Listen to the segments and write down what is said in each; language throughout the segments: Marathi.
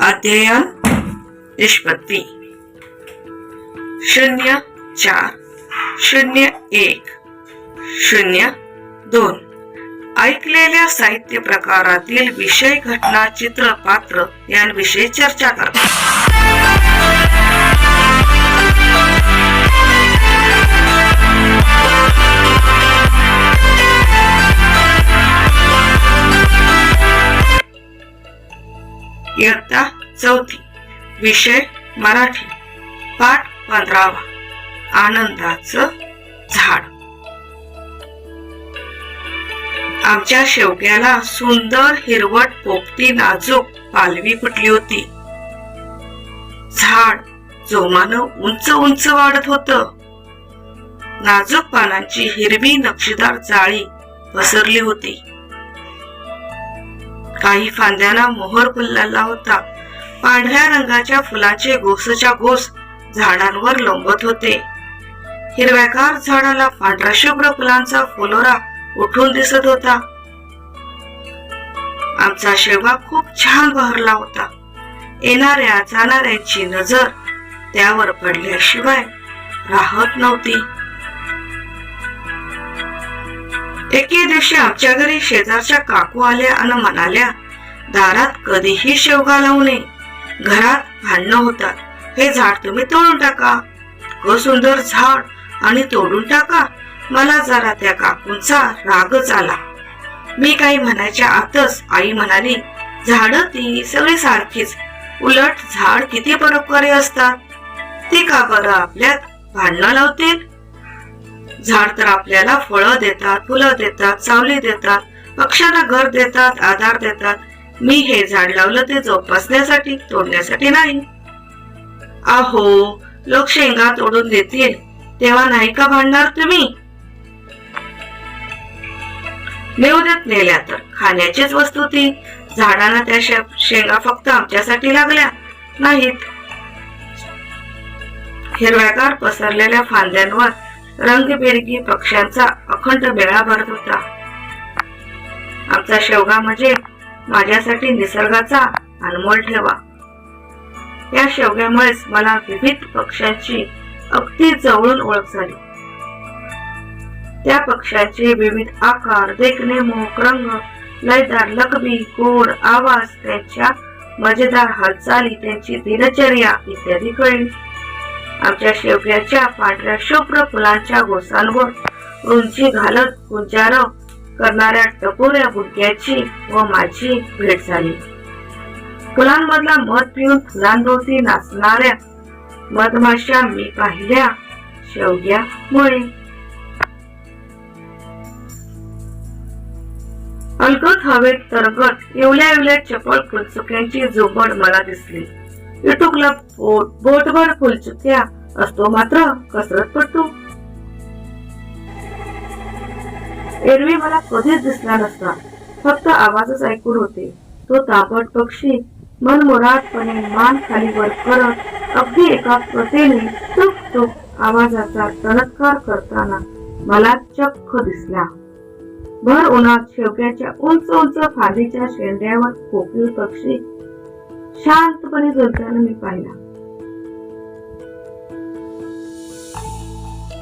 अध्ययन निष्पत्ती. शून्य चार शून्य एक शून्य दोन. ऐकलेल्या साहित्य प्रकारातील विषय घटना चित्र पात्र यांविषयी चर्चा करा. इयत्ता चौथी विषय मराठी पाठ पंधरावा आनंदाचं झाड. आमच्या शेवग्याला सुंदर हिरवट पोपटी नाजूक पालवी फुटली होती. झाड जोमानं उंच उंच वाढत होत. नाजूक पानांची हिरवी नक्षीदार जाळी पसरली होती. काही फांद्यांना मोहर फुललेला होता. पांढऱ्या रंगाच्या फुलाचे गोसच्या गोस झाडांवर लोंबत होते. हिरव्यागार झाडाला पांढरा शुभ्र फुलांचा फुलोरा उठून दिसत होता. आमचा शेवा खूप छान बहरला होता. येणाऱ्या जाणाऱ्यांची नजर त्यावर पडल्याशिवाय राहत नव्हती. एके दिवशी आमच्या घरी शेजारच्या काकू आल्या आणि म्हणाल्या दारात कधीही शेवगा लावू नये. घरात भांडणं होतात. हे झाड तुम्ही तोडून टाका. क सुंदर झाड आणि तोडून टाका. मला जरा त्या काकूंचा रागच आला मी काही म्हणायच्या आतच आई म्हणाली झाड ती सगळी सारखीच. उलट झाड किती परोपकारी असतात. ती का बरं आपल्यात भांडणं लावतील? झाड तर आपल्याला फळं देतात फुलं देतात सावली देतात पक्ष्यांना घर देतात आधार देतात. मी हे झाड लावलं ते जोपासण्यासाठी तोडण्यासाठी नाही. अहो लोक शेंगा तोडून देतील तेव्हा नाही का भांडणार तुम्ही? देत नेल्या तर खाण्याचीच वस्तू ती. झाडांना त्या शेंगा फक्त आमच्यासाठी लागल्या नाहीत. हिरव्यागार पसरलेल्या फांद्यांवर रंगबेरगी पक्ष्यांचा अखंड मेळा भरत होता. आमचा शेवगा म्हणजे माझ्यासाठी निसर्गाचा अनमोल ठेवा. या शेवग्यामुळेच मला विविध पक्ष्यांची अगदी जवळून ओळख झाली. त्या पक्ष्याचे विविध आकार देखणे मोहक रंग लयदार लकबी गोड आवाज त्यांच्या मजेदार हालचाली त्यांची दिनचर्या इत्यादी कळली. आमच्या शेवग्याच्या पांढऱ्या शुभ्र फुलांच्या गोसांवर उंची घालत गुंजारव करणाऱ्या टपोऱ्या बुडक्याची व माझी भेट झाली. फुलांमधला मध पिऊन फुलांभोवती नाचणाऱ्या मधमाशा मी पाहिल्या शेवग्यामुळे. अलगत हवेत तरगत एवढ्या एवढ्या चपळ फुलचुक्यांची जोबड मला दिसली. युटुकला बोटभर फुलचुक्या असतो मात्र कसरतपटू एरवी मला कधीच दिसला नसता. फक्त आवाजच ऐकून होते. तो तापट पक्षी मनमुरादपणे मान खाली वर करत अगदी एकाग्रतेने चुक चुक आवाजाचा तणत्कार करताना मला चक्क दिसला. भर उन्हात शेवग्याच्या उंच उंच फांदीच्या शेंड्यावर कोकीळ पक्षी शांतपणे झोपताना मी पाहिला.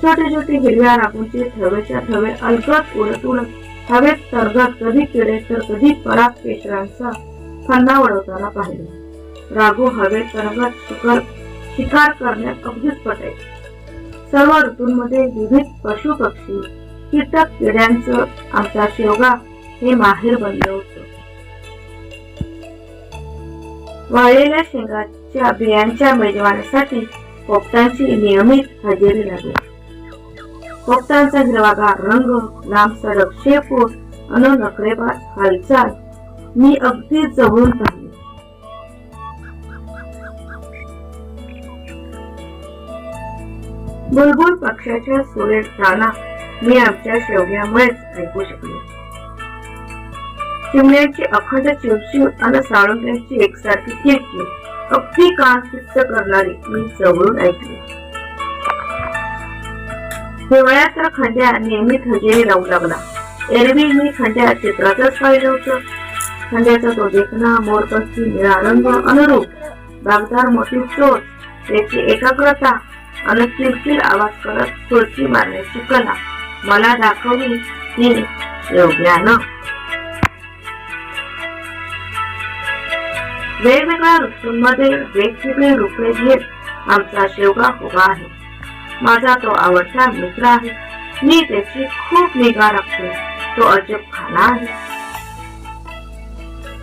छोटे छोटे हिरव्या राबूंचे थवेच्या थवे अलगत उडत उडत हवेत तरगत कधी किडे तर कधी पराग केशरांचा फंदा उडवताना पाहिले. राघू हवेत तरगत शिकार शिकार करण्यात अगदीच पटे. सर्व ऋतूंमध्ये विविध पशु पक्षी कीटक किड्यांचं आमचा शेवगा हे माहेर बनलं होतं. वाळलेल्या शेंगाच्या बियांच्या मेजवानीसाठी पोपटांची नियमित हजेरी लागली. पोपटांचा हिरवागार रंग लांब सडक शेपूट अनु नखरेबाज हालचाल मी अगदी जवळून पाहिली. बुलबुल पक्षाच्या सुरेख गाणा मी आमच्या शेवग्यामुळेच ऐकू शकले. चिमण्याची अखंड चिवचिव आणि साळुंग्यांची एकसारखी खिडकी अगदी कान फिक्स करणारी मी जवळून ऐकली. हिवाळ्याचा तर खंड्या नेहमीच हजेरी लावू लागला. एरवी मी खंड्या चित्रातच पाहिलं होतं. खंड्याचा तो देखणा मोरपस्ती निळा रंग अनुरूप बागदार मोठी चोच त्याची एकाग्रता आणि किलकिल आवाज करत खुर्ची मारण्याची कला. मला दाखवली ती योग्यानं वेगवेगळ्या ऋतूंमध्ये वेगवेगळे रूपे घेत आमचा शेवगा उभा आहे. माझा तो आवडता मित्र आहे. मी त्याची खूप निगा राखतो. तो अजब खाना आहे.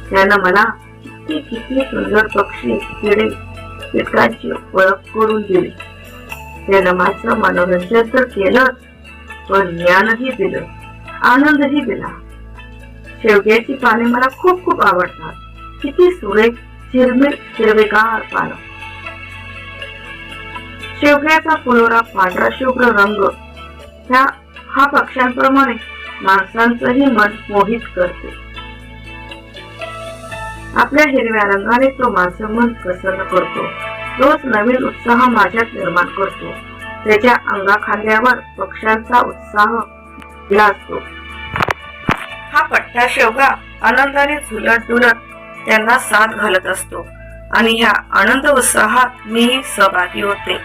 त्यानं मला किती किती सुंदर पक्षी किडे कीटकांची ओळख करून दिली. त्यानं माझं मनोरंजन तर केलंच पण ज्ञानही दिलं आनंदही दिला. शेवग्याची पाने मला खूप खूप आवडतात. किती सुरेख चिरमिर हिरवेगार पान. शेवग्याचा फुलोरा पांढरा शुभ्र रंग. ह्या हा पक्ष्यांप्रमाणे माणसांचंही मन मोहित करते. आपल्या हिरव्या रंगाने तो माझं मन प्रसन्न करतो. रोज नवीन उत्साह माझ्यात निर्माण करतो. त्याच्या अंगाखांद्यावर पक्ष्यांचा उत्साह असतो हा पट्टा शेवगा आनंदाने झुलत डुलत त्यांना साथ घालत असतो. आणि ह्या आनंद उत्साहात मीही सहभागी होते.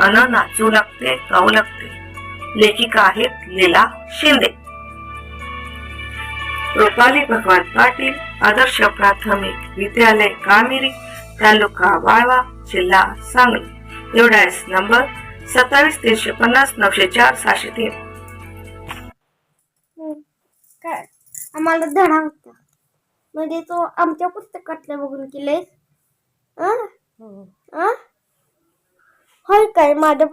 अन नाचू लागते गाऊ लागते. लेखिका आहेत लीला शिंदे. रुपाली भगवान पाटील आदर्श प्राथमिक विद्यालय कामेरी तालुका वाळवा जिल्हा सांगली. एवढा नंबर सत्तावीस तीनशे पन्नास नऊशे चार सहाशे तीन. आम्हाला धडा होता. म्हणजे तो आमच्या पुस्तकातल्या बघून आ? आ? होय काय माझ्या